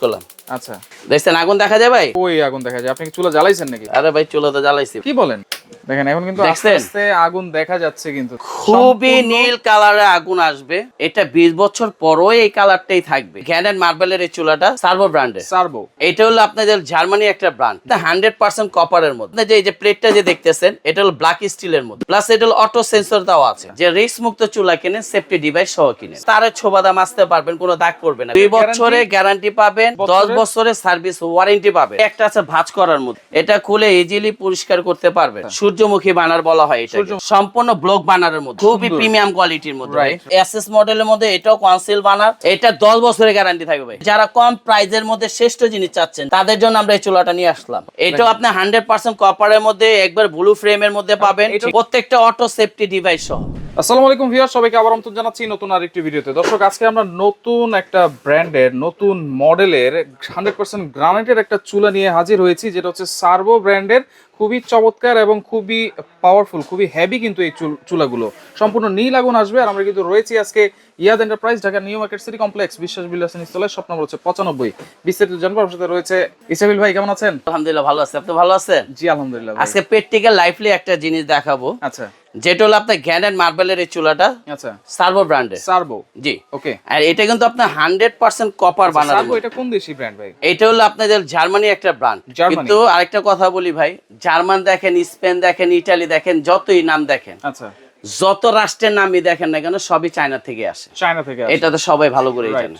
করলাম। আচ্ছা। দেখছেন আগুন দেখা যায় ভাই? ওই আগুন দেখা যায়। আপনি কি চুলা জ্বালাইছেন নাকি? আরে ভাই চুলা তো জ্বালাইছি। কি বলেন? দেখেন এখন কিন্তু আস্তে আস্তে আগুন দেখা যাচ্ছে কিন্তু। খুবই নীল কালারে আগুন আসবে। এটা বিশ বছর পরও এই কালারটাই থাকবে। গ্যানেন মার্বেলের এই চুলাটা সার্ভো ব্র্যান্ডের সার্বো এটা হলো আপনাদের জার্মানি একটা ব্র্যান্ড হান্ড্রেড পার্সেন্ট কপারের মধ্যে। যে এই যে প্লেটটা যে দেখতেছেন এটা হলো ব্ল্যাক স্টিলের মধ্যে। প্লাস এটা হলো অটো সেন্সর দেওয়া আছে। যে রিস্ক মুক্ত চুলা কিনে সেফটি ডিভাইস সহ কিনে তারে ছোবাদা আসতে পারবেন কোনো দাগ পড়বে না। দুই বছরে গ্যারান্টি পাবেন দশ বছরের? বছরের সার্ভিস ওয়ারেন্টি পাবেন। একটা আছে ভাঁজ করার মধ্যে। এটা খুলে ইজিলি পরিষ্কার করতে পারবেন। সূর্যমুখী বানার বলা হয় এটা সম্পূর্ণ ব্লক বানারের মধ্যে খুবই প্রিমিয়াম কোয়ালিটির মধ্যে. এসএস মডেলের মধ্যে এটাও কনসিল বানার। এটা দশ বছরের গ্যারান্টি থাকবে ভাই। যারা কম প্রাইজের মধ্যে শ্রেষ্ঠ জিনিস চাচ্ছেন তাদের জন্য আমরা এই চুলাটা নিয়ে আসলাম। এটাও আপনি হান্ড্রেড পার্সেন্ট কপারের মধ্যে একবার ব্লু ফ্রেমের মধ্যে পাবেন। এটা- প্রত্যেকটা অটো সেফটি ডিভাইস সহ। আসসালামু আলাইকুম ভিউয়ার সবাইকে আবার আমন্ত্রণ জানাচ্ছি নতুন আরেকটি ভিডিওতে। দর্শক আজকে আমরা নতুন একটা ব্র্যান্ডের নতুন মডেলের হান্ড্রেড পার্সেন্ট গ্রানাইটের একটা চুলা নিয়ে হাজির হয়েছি যেটা হচ্ছে সার্ভো ব্র্যান্ডের খুবই চমৎকার এবং খুবই পাওয়ারফুল খুবই হেভি কিন্তু এই চুলাগুলো। সম্পূর্ণ নীল আগুন আসবে আর আমরা কিন্তু রয়েছি আজকে ইয়াদ enterprise Dhaka new market city complex Biswas Bilas ইনস্টলের স্বপ্ন হচ্ছে পঁচানব্বই। বিস্তারিত জানব সাথে রয়েছে ইসাবিল ভাই কেমন আছেন? আলহামদুলিল্লাহ ভালো আছে। আপনি ভালো আছেন? জি আলহামদুলিল্লাহ। আজকে প্র্যাকটিক্যাল লাইফলি একটা জিনিস দেখাবো। আচ্ছা। যেটা হলো আপনার মার্বেলের এই চুলাটা। আচ্ছা। সার্ভো ব্র্যান্ডের সার্ভো জি। ওকে আর এটা কিন্তু আপনার হান্ড্রেড পার্সেন্ট কপার বানানো সার্ভো এটা কোন দেশি ব্র্যান্ড ভাই? এটা হলো আপনাদের জার্মানি একটা ব্র্যান্ড। কিন্তু আরেকটা কথা বলি ভাই জার্মান দেখেন স্পেন দেখেন ইটালি দেখেন যতই নাম দেখেন আচ্ছা। যত রাষ্ট্রের নামই দেখেন না কেন সবই চায়না থেকে আসে। চায়না থেকে এটা তো সবাই ভালো করে জানে।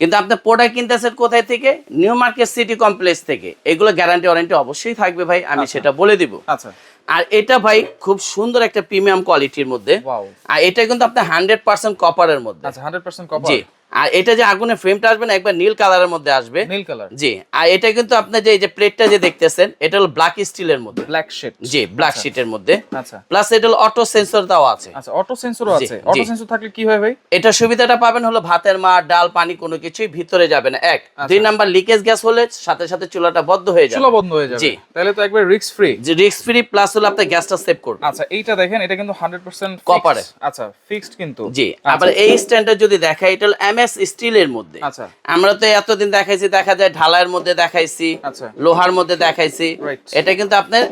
কিন্তু আপনি প্রোডাক্ট কিনতেছেন কোথায় থেকে? নিউ মার্কেট সিটি কমপ্লেক্স থেকে। এগুলো গ্যারান্টি ওয়ারেন্টি অবশ্যই থাকবে ভাই আমি সেটা বলে দিব। আচ্ছা। আর এটা ভাই খুব সুন্দর একটা প্রিমিয়াম কোয়ালিটির মধ্যে। ওয়াও আর এটা কিন্তু আপনার হান্ড্রেড পার্সেন্ট কপারের মধ্যে। আচ্ছা 100% কপার জি। আর এটা যে আগুনের ফ্রেমটা আসবে না একবার নীল কালারের মধ্যে আসবে। নীল কালার জি আর এটা কিন্তু আপনার যে এই যে প্লেটটা যে দেখতেছেন এটা হলো ব্ল্যাক স্টিলের মধ্যে। ব্ল্যাক শেড জি ব্ল্যাক শিটের মধ্যে। আচ্ছা। প্লাস এটা হলো অটো সেন্সর দেওয়া আছে। আচ্ছা অটো সেন্সরও আছে। অটো সেন্সর থাকলে কি হয় ভাই? এটা সুবিধাটা পাবেন হলো ভাতের মা ডাল পানি কোনো কিছুই ভিতরে যাবে না। এক দুই নাম্বার লিকেজ গ্যাস হলে সাথে সাথে চুলাটা বন্ধ হয়ে যাবে। চুলা বন্ধ হয়ে যাবে। জি। তাহলে তো একবার রিস্ক ফ্রি যে রিস্ক ফ্রি প্লাস হলো আপনার গ্যাসটা সেভ করবে আচ্ছা এইটা দেখেন এটা কিন্তু 100% Copper এর। আচ্ছা ফিক্সড কিন্তু। জি আবার এই স্ট্যান্ডার্ড যদি দেখাই এটা হলো এমএস স্টিলের মধ্যে। আচ্ছা। আমরা তো এতদিন দেখাইছি দেখা যায় ঢালাইয়ের মধ্যে দেখাইছি আচ্ছা। লোহার মধ্যে দেখাইছি। এটা কিন্তু আপনার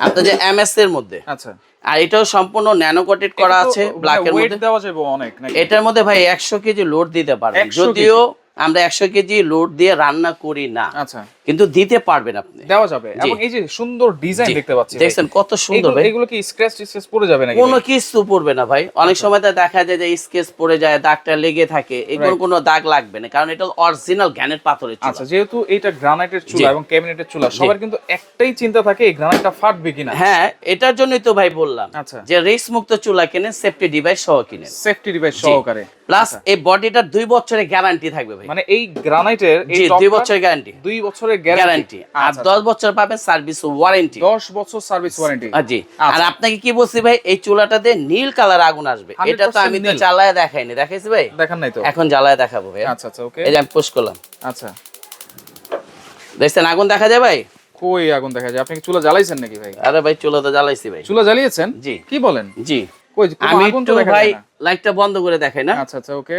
আপনার যে এমএস এর মধ্যে। আচ্ছা। আর এটাও সম্পূর্ণ ন্যানো কোটেড করা আছে ব্ল্যাক এর মধ্যে। দেওয়া যাবে অনেক এটার মধ্যে ভাই একশো কেজি লোড দিতে পারে যদিও আমরা একশো কেজি লোড দিয়ে রান্না করি না। আচ্ছা। কিন্তু দিতে পারবেন আপনি। দেওয়া যাবে। এবং এই যে সুন্দর ডিজাইন দেখতে পাচ্ছি দেখছেন কত সুন্দর ভাই। এগুলো কি স্ক্র্যাচ স্ক্র্যাচ পড়ে যাবে নাকি কোনো কিছু পড়বে না ভাই। অনেক সময় তো দেখা যায় যে স্কেচ পড়ে যায় দাগটা লেগে থাকে। এগুলো কোনো দাগ লাগবে না। কারণ এটা অরিজিনাল গ্যানের পাথরের চুলা। আচ্ছা যেহেতু এটা গ্রানাইটের চুলা এবং ক্যাবিনেটের চুলা সবার কিন্তু একটাই চিন্তা থাকে এই গ্রানাইটটা ফাটবে কিনা। হ্যাঁ এটার জন্যই তো ভাই বললাম আচ্ছা। যে রিস্ক মুক্ত চুলা কিনে সেফটি ডিভাইস সহ কিনেন। সেফটি ডিভাইস সহকারে। প্লাস এই বডিটার দুই বছরের গ্যারান্টি থাকবে ভাই। মানে এই গ্রানাইটের এই দুই বছরের গ্যারান্টি দুই বছরের গ্যারান্টি আর আচ্ছা দশ বছর পাবেন সার্ভিস ওয়ারেন্টি দশ বছর সার্ভিস ওয়ারেন্টি জি। আচ্ছা। আর আপনাকে কি বলছি ভাই এই চুলাটাতে নীল কালার আগুন আসবে। এটা তো আমি তো নীল। দেখাইনি। দেখাইছি ভাই? দেখেন নাই তো। এখন জ্বালায় দেখাবো ভাই। আচ্ছা আচ্ছা ওকে এই যে আমি পোস্ট করলাম। আচ্ছা। দেখছেন আগুন দেখা যায় ভাই? কই আগুন দেখা যায়? আপনি কি চুলা জ্বালাইছেন নাকি ভাই? আরে ভাই চুলা তো জ্বালাইছি ভাই। চুলা জ্বালিয়েছেন? জি। কি বলেন? জি। কই আগুন তো ভাই লাইটটা বন্ধ করে দেখাই না। আচ্ছা আচ্ছা ওকে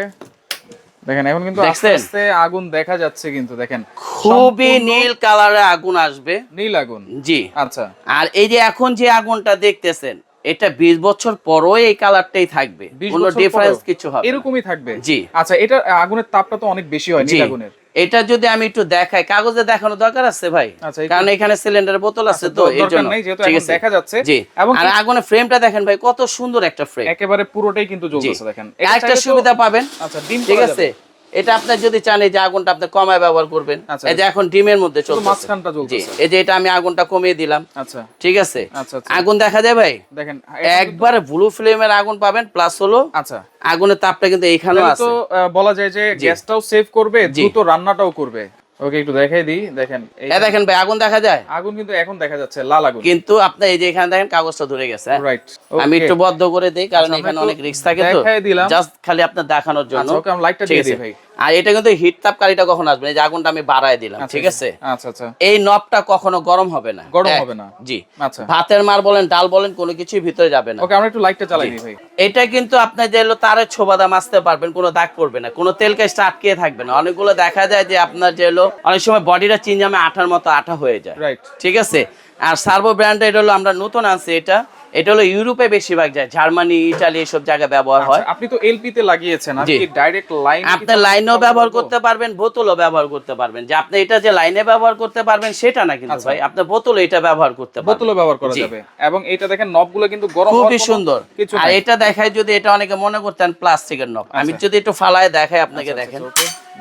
দেখেন এখন কিন্তু আস্তে আস্তে আগুন দেখা যাচ্ছে কিন্তু দেখেন। খুবই নীল কালারে আগুন আসবে। নীল আগুন। জি। আচ্ছা। আর এই যে এখন যে আগুনটা দেখতেছেন এটা বিশ বছর পরও এই কালারটাই থাকবে। কোনো ডিফারেন্স কিছু হবে এরকমই থাকবে? জি। আচ্ছা এটা আগুনের তাপটা তো অনেক বেশি হয় নীল আগুনের। এটা যদি আমি একটু দেখাই কাগজে দেখানো দরকার আছে ভাই? আচ্ছা, কারণ এখানে সিলিন্ডার বোতল আছে আচ্ছা, তো এর জন্য ঠিক আছে? দেখা যাচ্ছে। জি। এবং আর আগুনের ফ্রেমটা দেখেন ভাই কত সুন্দর একটা ফ্রেম একেবারে পুরোটাই কিন্তু জ্বলতেছে দেখেন। তো- সুবিধা পাবেন। আচ্ছা ডিম ঠিক আছে। এটা আপনি যদি চান এই যে আগুনটা আপনি কমায় ব্যবহার করবেন। আচ্ছা। এই যে এখন ডিমের মধ্যে চলছে মাঝখানটা চলছে এই যে এটা আমি আগুনটা কমিয়ে দিলাম। আচ্ছা। ঠিক আছে? আচ্ছা, আচ্ছা। আগুন দেখা যায় ভাই? দেখেন একবার ব্লু ফ্লেমের আগুন পাবেন প্লাস হলো আচ্ছা। আগুনের তাপটা কিন্তু এইখানেও আছে। তো বলা যায় যে গ্যাসটাও সেভ করবে। দ্রুত রান্নাটাও করবে। ওকে একটু দেখাই দিই দেখেন হ্যাঁ দেখেন ভাই আগুন দেখা যায়? আগুন কিন্তু এখন দেখা যাচ্ছে লাল আগুন। কিন্তু আপনি এই যে এখানে দেখেন কাগজটা ধরে গেছে হ্যাঁ? রাইট আমি একটু বদ্ধ করে দেই কারণ আচ্ছা, এখানে অনেক রিস্ক থাকে তো। দেখাই দিলাম। জাস্ট খালি আপনার দেখানোর জন্য। আচ্ছা ওকে আমি লাইটটা দিয়ে দিই ভাই। আর এটা কিন্তু হিট তাপকারীটা কখন আসবে? এই যে আগুনটা আমি বাড়ায় দিলাম ঠিক আছে? আচ্ছা আচ্ছা। এই নবটা কখনো গরম হবে না। গরম হবে না। জি। আচ্ছা। ভাতের মার বলেন ডাল বলেন কোনো কিছুই ভিতরে যাবে না। ওকে আমরা একটু লাইটটা চালাই দিই ভাই। এটা কিন্তু আপনার যে হলো তারে ছোবাদা মাছতে পারবেন কোনো দাগ পড়বে না। কোনো তেল কাজটা আটকে থাকবে না। অনেকগুলো দেখা যায় যে আপনার যে হলো অনেক সময় বডিটা চিনজামে আঠার মতো আঠা হয়ে যায়। রাইট ঠিক আছে? আর সার্ভো ব্র্যান্ড এটা হলো আমরা নতুন আনছি এটা। এটা হলো ইউরোপে বেশিরভাগ যায় জার্মানি ইটালি এসব জায়গায় ব্যবহার হয়। আপনি তো এলপি তে লাগিয়েছেন আপনি ডাইরেক্ট লাইন আপনি লাইনেও ব্যবহার করতে পারবেন বোতলও ব্যবহার করতে পারবেন। যে আপনি এটা যে লাইনে ব্যবহার করতে পারবেন সেটা না কিন্তু ভাই আপনি বোতলে এটা ব্যবহার করতে পারবেন। বোতলও ব্যবহার করা যাবে। এবং এটা দেখেন নবগুলো কিন্তু গরম খুবই সুন্দর। আর এটা দেখায় যদি এটা অনেকে মনে করতেন প্লাস্টিকের নব আমি যদি একটু ফালায় দেখাই আপনাকে দেখেন।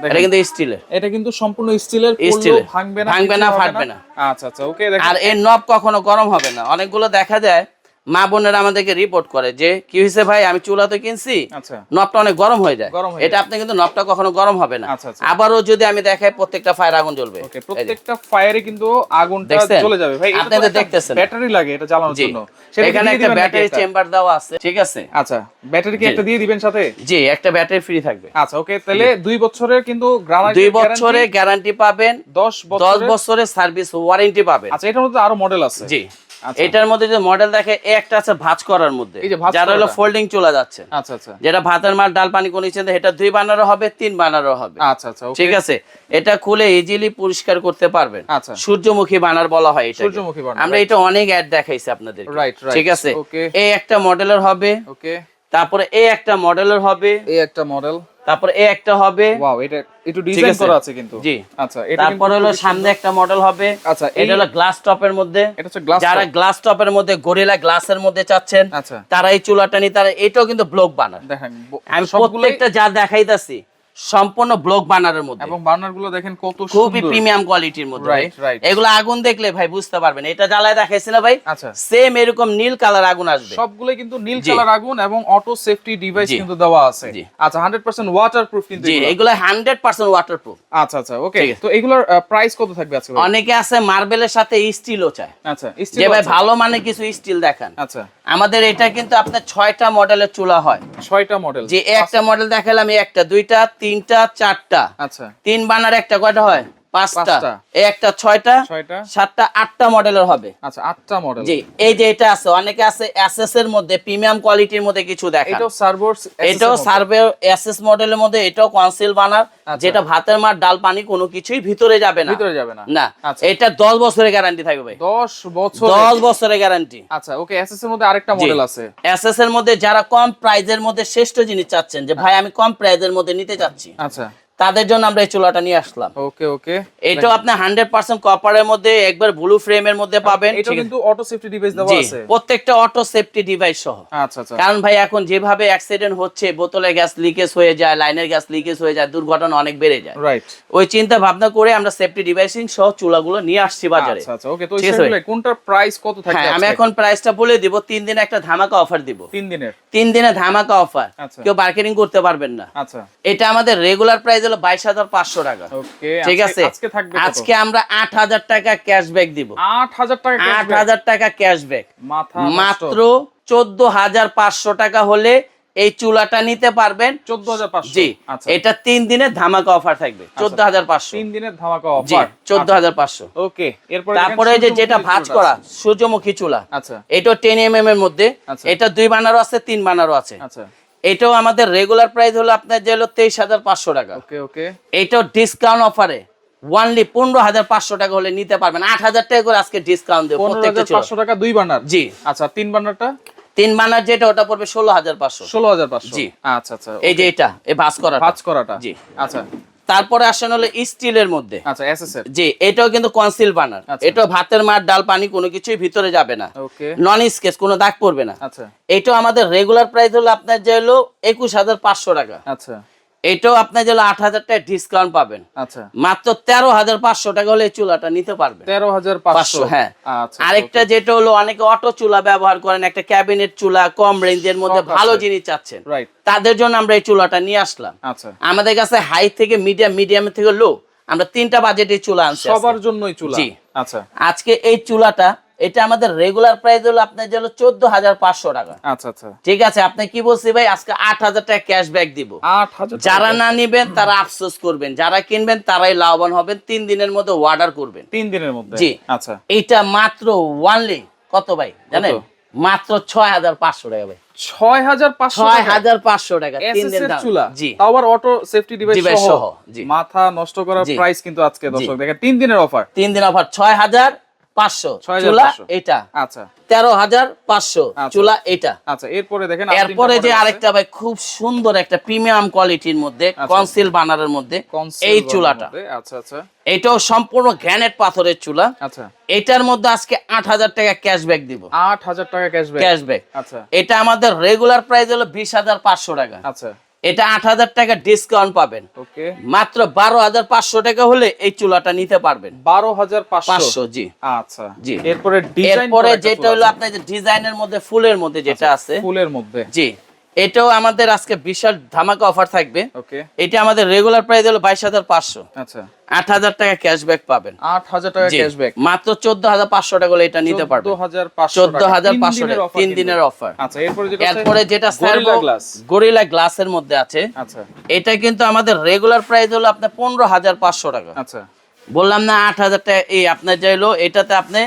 এটা কিন্তু স্টিলের। এটা কিন্তু সম্পূর্ণ স্টিলের স্টিলের। ভাঙবে না ভাঙবে না, ফাটবে না। আচ্ছা আচ্ছা ওকে দেখেন। আর এর নব কখনো গরম হবে না। অনেকগুলো দেখা যায় মা বোনেরা আমাদেরকে রিপোর্ট করে যে কি হয়েছে ভাই? আমি চুলা তো কিনছি। আচ্ছা। নবটা অনেক গরম হয়ে যায়। এটা আপনি কিন্তু নবটা কখনো গরম হবে না। আচ্ছা, আচ্ছা। আবারও যদি আমি দেখাই প্রত্যেকটা ফায়ার আগুন জ্বলবে। প্রত্যেকটা ফায়ারে কিন্তু আগুনটা চলে যাবে। ভাই আপনি তো দেখতেছেন। ব্যাটারি লাগে এটা চালানোর জি। জন্য। এখানে একটা ব্যাটারি চেম্বার দেওয়া আছে ঠিক আছে? আচ্ছা ব্যাটারি কি একটা দিয়ে দিবেন সাথে? জি একটা ব্যাটারি ফ্রি থাকবে। আচ্ছা ওকে তাহলে দুই বছরের কিন্তু দুই বছরে গ্যারান্টি পাবেন দশ দশ বছর বছরের সার্ভিস ওয়ারেন্টি পাবেন। আচ্ছা এটার মধ্যে আরও মডেল আছে। জি। এটার মধ্যে যে মডেল দেখে একটা আছে ভাঁজ করার মধ্যে যারা হলো ফোল্ডিং চলে যাচ্ছে। আচ্ছা আচ্ছা। যেটা ভাতের মাল ডাল পানি কোন ইচ্ছে এটা দুই বানারও হবে তিন বানারও হবে। আচ্ছা আচ্ছা ঠিক আছে? এটা খুলে ইজিলি পরিষ্কার করতে পারবেন। আচ্ছা। সূর্যমুখী বানার বলা হয় এটা সূর্যমুখী বানার, আমরা এটা অনেক অ্যাড দেখাইছি আপনাদের রাইট রাইট ঠিক আছে? ওকে এই একটা মডেলের হবে। ওকে তারপরে এই একটা মডেলের হবে। এই একটা মডেল। তারপরে এই একটা হবে। ওয়াও এটা একটু ডিজাইন করা আছে কিন্তু। জি। আচ্ছা এটা তারপরে হলো সামনে একটা মডেল হবে। আচ্ছা, এটা হলো গ্লাস টপের মধ্যে। এটা হচ্ছে গ্লাস যারা গ্লাস টপের মধ্যে গরিলা গ্লাসের মধ্যে চাচ্ছেন আচ্ছা। তারা এই চুলাটা তারা এটাও কিন্তু ব্লক বানায়। দেখেন আমি সবগুলো প্রত্যেকটা যা দেখাইতাছি সম্পূর্ণ ব্লক বানারের মধ্যে। এবং বার্নারগুলো দেখেন কত খুবই প্রিমিয়াম কোয়ালিটির মধ্যে। এগুলো আগুন দেখলে ভাই বুঝতে পারবেন। এটা জ্বালায় দেখাইছি না ভাই? আচ্ছা। সেম এরকম নীল কালার আগুন আসবে। সবগুলোই কিন্তু নীল কালার আগুন এবং অটো সেফটি ডিভাইস কিন্তু দেওয়া আছে। আচ্ছা 100% ওয়াটারপ্রুফ কিন্তু এগুলো। এগুলো হান্ড্রেড পার্সেন্ট ওয়াটারপ্রুফ আচ্ছা আচ্ছা ওকে তো এগুলোর প্রাইস কত থাকবে আজকে অনেকে আছে মার্বেলের সাথে স্টিলও চায়। আচ্ছা যে স্টিল ভাই ভালো মানে কিছু স্টিল দেখান। আচ্ছা। আমাদের এটা কিন্তু আপনার ছয়টা মডেলের চুলা হয়। ছয়টা মডেল। যে একটা মডেল দেখালাম একটা দুইটা তিনটা চারটা। আচ্ছা। তিন বানার একটা কয়টা হয়? পাঁচটা। পাঁচটা। এই একটা ছয়টা ছয়টা। সাতটা আটটা মডেলের হবে। আচ্ছা আটটা মডেল। জি এই যে এটা আছে অনেকে আছে এসএস এর মধ্যে প্রিমিয়াম কোয়ালিটির মধ্যে কিছু দেখা এটাও সার্ভার এটাও সার্ভে এসএস মডেলের মধ্যে এটাও কনসিল বানার। আচ্ছা। যেটা ভাতের মার ডাল পানি কোনো কিছুই ভিতরে যাবে না। ভিতরে যাবে না। না আচ্ছা। এটা দশ বছরের গ্যারান্টি থাকবে ভাই। 10 বছর দশ বছরের গ্যারান্টি আচ্ছা ওকে এসএস এর মধ্যে আরেকটা মডেল আছে। এসএস এর মধ্যে যারা কম প্রাইজের মধ্যে শ্রেষ্ঠ জিনিস চাচ্ছেন যে ভাই আমি কম প্রাইজের মধ্যে নিতে চাচ্ছি। আচ্ছা। তাদের জন্য আমরা এই চুলাটা নিয়ে আসলাম। ওকে ওকে। এটাও আপনি হান্ড্রেড পার্সেন্ট কপারের মধ্যে একবার ব্লু ফ্রেমের মধ্যে পাবেন এটা কিন্তু অটো সেফটি ডিভাইস দেওয়া আছে। প্রত্যেকটা অটো সেফটি ডিভাইস সহ। আচ্ছা আচ্ছা। কারণ ভাই এখন যেভাবে অ্যাক্সিডেন্ট হচ্ছে বোতলে গ্যাস লিকেজ হয়ে যায় লাইনের গ্যাস লিকেজ হয়ে যায় দুর্ঘটনা অনেক বেড়ে যায়। রাইট ওই চিন্তা ভাবনা করে আমরা সেফটি ডিভাইসিং সহ চুলাগুলো নিয়ে আসছি বাজারে। আচ্ছা আচ্ছা ওকে তো আছে কোনটার প্রাইস কত থাকবে হ্যাঁ আমি? এখন প্রাইসটা বলে দিব তিন দিনে একটা ধামাকা অফার দিব। তিন দিনের। তিন দিনে ধামাকা অফার আচ্ছা। কেউ মার্কেটিং করতে পারবেন না। আচ্ছা। এটা আমাদের রেগুলার প্রাইস হলো বাইশ হাজার পাঁচশো টাকা। ঠিক আছে? আজকে আমরা আট হাজার টাকা ক্যাশব্যাক দিব। আট হাজার টাকা আট হাজার টাকা ক্যাশব্যাক মাত্র চোদ্দ হাজার পাঁচশো টাকা হলে এই চুলাটা নিতে পারবেন। চোদ্দ হাজার পাঁচশো? জি আচ্ছা। এটা তিন দিনে ধামাকা অফার থাকবে। চোদ্দ হাজার পাঁচশো। তিন দিনের ধামাকা অফার চোদ্দ হাজার পাঁচশো। ওকে এরপরে তারপরে যে যেটা ভাঁজ করা সূর্যমুখী চুলা আচ্ছা। এটা টেন এম এম এর মধ্যে। আচ্ছা। এটা দুই বানারও আছে তিন বানারও আছে। আচ্ছা। এটাও আমাদের রেগুলার প্রাইস হলো আপনার যে হলো তেইশ হাজার পাঁচশো টাকা। ওকে ওকে। এটাও ডিসকাউন্ট অফারে ওয়ানলি পনেরো হাজার পাঁচশো টাকা হলে নিতে পারবেন। আট হাজার টাকা করে আজকে ডিসকাউন্ট দেবো প্রত্যেকটা পাঁচশো টাকা দুই বানার? জি। আচ্ছা তিন বানারটা? তিন বানার যেটা ওটা পড়বে ষোলো হাজার পাঁচশো। ষোলো হাজার পাঁচশো। জি। আচ্ছা আচ্ছা এই যে এটা এই ভাঁজ করা ভাস করাটা। জি। আচ্ছা। তারপরে আসেন হলো স্টিলের মধ্যে। আচ্ছা জি এটাও কিন্তু কনসিল বানার এটা এটাও ভাতের মার ডাল পানি কোনো কিছুই ভিতরে যাবে না। ওকে। নন স্কেচ কোনো দাগ পড়বে না। আচ্ছা। এটাও আমাদের রেগুলার প্রাইস হলো আপনার যে হলো একুশ হাজার পাঁচশো টাকা। আচ্ছা। এটাও আপনার যে আট হাজার টাকা ডিসকাউন্ট পাবেন। আচ্ছা। মাত্র তেরো হাজার পাঁচশো টাকা হলে চুলাটা নিতে পারবেন। তেরো হাজার পাঁচশো। হ্যাঁ। আচ্ছা আরেকটা যেটা হলো অনেকে অটো চুলা ব্যবহার করেন একটা ক্যাবিনেট চুলা কম রেঞ্জের মধ্যে ভালো জিনিস চাচ্ছেন। তাদের জন্য আমরা এই চুলাটা নিয়ে আসলাম। আচ্ছা। আমাদের কাছে হাই থেকে মিডিয়াম মিডিয়াম থেকে লো আমরা তিনটা বাজেটের চুলা আনছি সবার জন্যই চুলা। জি। আচ্ছা। আজকে এই চুলাটা এটা আমাদের রেগুলার প্রাইস হলো আপনার যে হলো চোদ্দ হাজার পাঁচশো টাকা। আচ্ছা আচ্ছা। ঠিক আছে আপনি কি বলছি ভাই আজকে আট হাজার টাকা ক্যাশব্যাক দিব। আট হাজার যারা না নিবেন তারা আফসোস করবেন। যারা কিনবেন তারাই লাভবান হবেন। তিন দিনের মধ্যে অর্ডার করবেন। তিন দিনের মধ্যে? জি। আচ্ছা। এইটা মাত্র ওয়ানলি কত ভাই জানেন? মাত্র ছয় হাজার পাঁচশো টাকা ভাই। ছয় হাজার পাঁচশো টাকা? তিন দিন চুলা। জি। আবার অটো সেফটি ডিভাইস সহ। সহ, মাথা নষ্ট করার প্রাইস কিন্তু আজকে দর্শক দেখেন তিন দিনের অফার তিন দিন অফার ছয় হাজার পাঁচশো। চুলা এটা। আচ্ছা। তেরো হাজার পাঁচশো। আচ্ছা। চুলা এটা। আচ্ছা এরপরে দেখেন এরপরে যে আরেকটা ভাই খুব সুন্দর একটা প্রিমিয়াম কোয়ালিটির মধ্যে আচ্ছা। কনসিল বানারের মধ্যে এই চুলাটা। আচ্ছা আচ্ছা। এটাও সম্পূর্ণ গ্রানাইট পাথরের চুলা। আচ্ছা। এটার মধ্যে আজকে আট হাজার টাকা ক্যাশব্যাক দিব। আট হাজার টাকা ক্যাশব্যাক ক্যাশব্যাক আচ্ছা। এটা আমাদের রেগুলার প্রাইস হলো বিশ হাজার পাঁচশো টাকা। আচ্ছা। এটা আট হাজার টাকা ডিসকাউন্ট পাবেন। মাত্র বারো হাজার পাঁচশো টাকা হলে এই চুলাটা নিতে পারবেন। বারো হাজার পাঁচশো। জি। আচ্ছা। জি। এরপরে এরপরে যেটা হলো আপনার ডিজাইনের মধ্যে ফুলের মধ্যে যেটা আছে। ফুলের মধ্যে। জি। এটাও আমাদের আজকে বিশাল ধামাকা অফার থাকবে। ওকে এটা আমাদের রেগুলার প্রাইস হলো বাইশ হাজার পাঁচশো। আচ্ছা। আট হাজার টাকা ক্যাশব্যাক পাবেন। আট হাজার টাকা ক্যাশব্যাক মাত্র চোদ্দ হাজার পাঁচশো টাকা হলে এটা নিতে পারবেন। চোদ্দ হাজার পাঁচশো টাকা। তিন দিনের অফার আচ্ছা এরপরে যেটা আছে এরপরে যেটা গরিলা গ্লাস গরিলা গ্লাসের মধ্যে আছে। আচ্ছা। এটা কিন্তু আমাদের রেগুলার প্রাইস হলো আপনার পনেরো হাজার পাঁচশো টাকা। আচ্ছা। বললাম না আট হাজার টাকা এই আপনার চাইলো এটাতে আপনি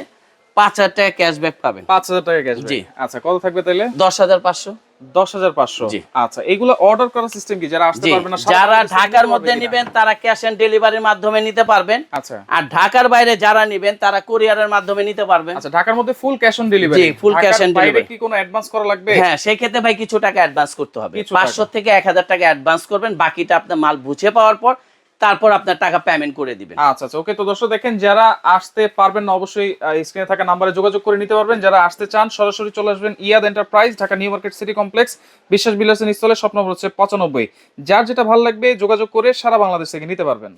পাঁচ হাজার টাকা ক্যাশব্যাক পাবেন। পাঁচ হাজার টাকা ক্যাশব্যাক জি। আচ্ছা কত থাকবে তাহলে দশ হাজার পাঁচশো। আচ্ছা এগুলো অর্ডার করার সিস্টেম কি? যারা আসতে জি না যারা ঢাকার মধ্যে পারবে তারা ক্যাশ অন ডেলিভারির মাধ্যমে নিতে পারবেন। আচ্ছা। আর ঢাকার বাইরে যারা নিবেন তারা কুরিয়ারের মাধ্যমে নিতে পারবেন। আচ্ছা ঢাকার মধ্যে ফুল ক্যাশ অন ডেলিভারি জি, full cash on বাইরে কি কোনো অ্যাডভান্স করা লাগবে? হ্যাঁ সেই ক্ষেত্রে ভাই কিছু টাকা অ্যাডভান্স করতে হবে। কিছু টাকা। পাঁচশো থেকে এক হাজার টাকা অ্যাডভান্স করবেন বাকিটা আপনার মাল বুঝে পাওয়ার পর তারপর আপনার টাকা পেমেন্ট করে দিবেন। আচ্ছা আচ্ছা ওকে তো দর্শক দেখেন, যারা আসতে পারবেন না, অবশ্যই স্ক্রিনে থাকা নাম্বারে যোগাযোগ করে নিতে পারবেন। যারা আসতে চান, সরাসরি চলে আসবেন ইয়াদ enterprise Dhaka new market city complex, Biswas বিলাসন স্থলে স্বপ্ন হচ্ছে পঁচানব্বই। যার যেটা ভালো লাগবে, যোগাযোগ করে সারা বাংলাদেশ থেকে নিতে পারবেন।